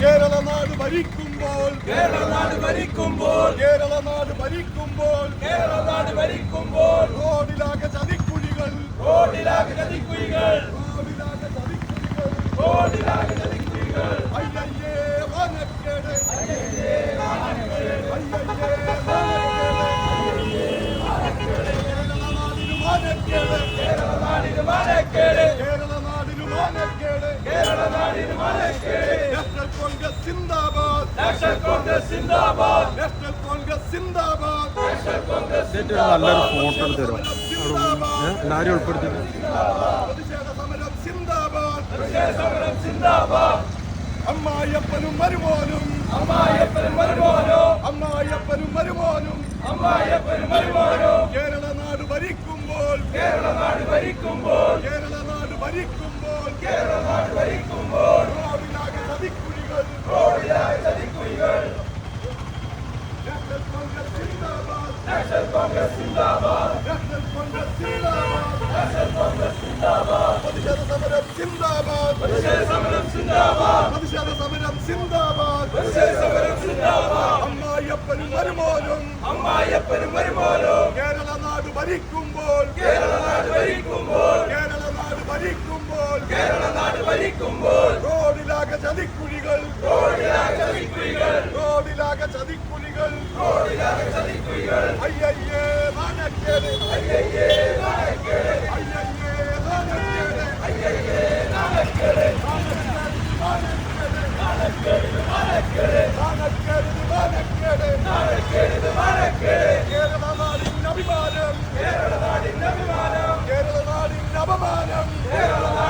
കേരള നാട് ഭരിക്കുമ്പോൾ കേരള നാട് ഭരിക്കുമ്പോൾ കേരള നാട് ഭരിക്കുമ്പോൾ കേരള നാട് ഭരിക്കുമ്പോൾ റോഡിലാകെ ചതിക്കുഴികൾ റോഡിലാകെ ചതിക്കുഴികൾ റോഡിലാകെ ചതിക്കുഴികൾ റോഡിലാകെ ചതിക്കുഴികൾ അയ്യേ വാനക്കേട് അയ്യേ വാനക്കേട് അയ്യേ വാനക്കേട് കേരള നാടിന് വാനക്കേട് കേരള നാടിനു മാനക്കേട് കേരള നാടിനു മാനക്കേട് നാഷണൽ കോൺഗ്രസ് സിന്ദാബാദ് നാഷണൽ കോൺഗ്രസ് സിന്ദാബാദ് നാഷണൽ കോൺഗ്രസ് സിന്ദാബാദ് നാഷണൽ കോൺഗ്രസ് നല്ലൊരു ഫോട്ടോ എടുത്ത് തരും എല്ലാവരും ഉൾപ്പെടുത്തി പ്രതിഷേധ സമരം സിന്ദാബാദ് പ്രതിഷേധ അമ്മായപ്പനും മരുമോനും അമ്മായപ്പനും മരുമോനും ഭരിക്കുമ്പോൾ കേരളനാട് ഭരിക്കുമ്പോൾ റോഡിലാകെ ചതിക്കുഴികൾ റോഡിലാകെ ചതിക്കുഴികൾ നാഷണൽ കോൺഗ്രസ് സിന്ദാബാദ് നാഷണൽ കോൺഗ്രസ് സിന്ദാബാദ് നാഷണൽ കോൺഗ്രസ് സിന്ദാബാദ് നാഷണൽ കോൺഗ്രസ് സിന്ദാബാദ് പ്രതിഷേധ സമരം സിന്ദാബാദ് പ്രതിഷേധ സമരം സിന്ദാബാദ് പ്രതിഷേധ സമരം സിന്ദാബാദ് പ്രതിഷേധ സമരം സിന്ദാബാദ് അമ്മായിയപ്പനും വരുമോനും അമ്മായിയപ്പനും വരുമോനും കേരള നാട് ഭരിക്കുമ്പോൾ കേരള നാട് ഭരിക്കുമ്പോൾ போல் கேரள நாடு வலிக்கும் போல் ரோடிலாக சதிக்குழிகள் ரோடிலாக சதிக்குழிகள் ரோடிலாக சதிக்குழிகள் ரோடிலாக சதிக்குழிகள் ஐயையே மானக்கேடு ஐயையே மானக்கேடு ஐயையே மானக்கேடு ஐயையே மானக்கேடு மானக்கேடு மானக்கேடு மானக்கேடு மானக்கேடு மானக்கேடு மானக்கேடு மானக்கேடு கேரள நாடின் அபிமானம் கேரள സമരം കേരള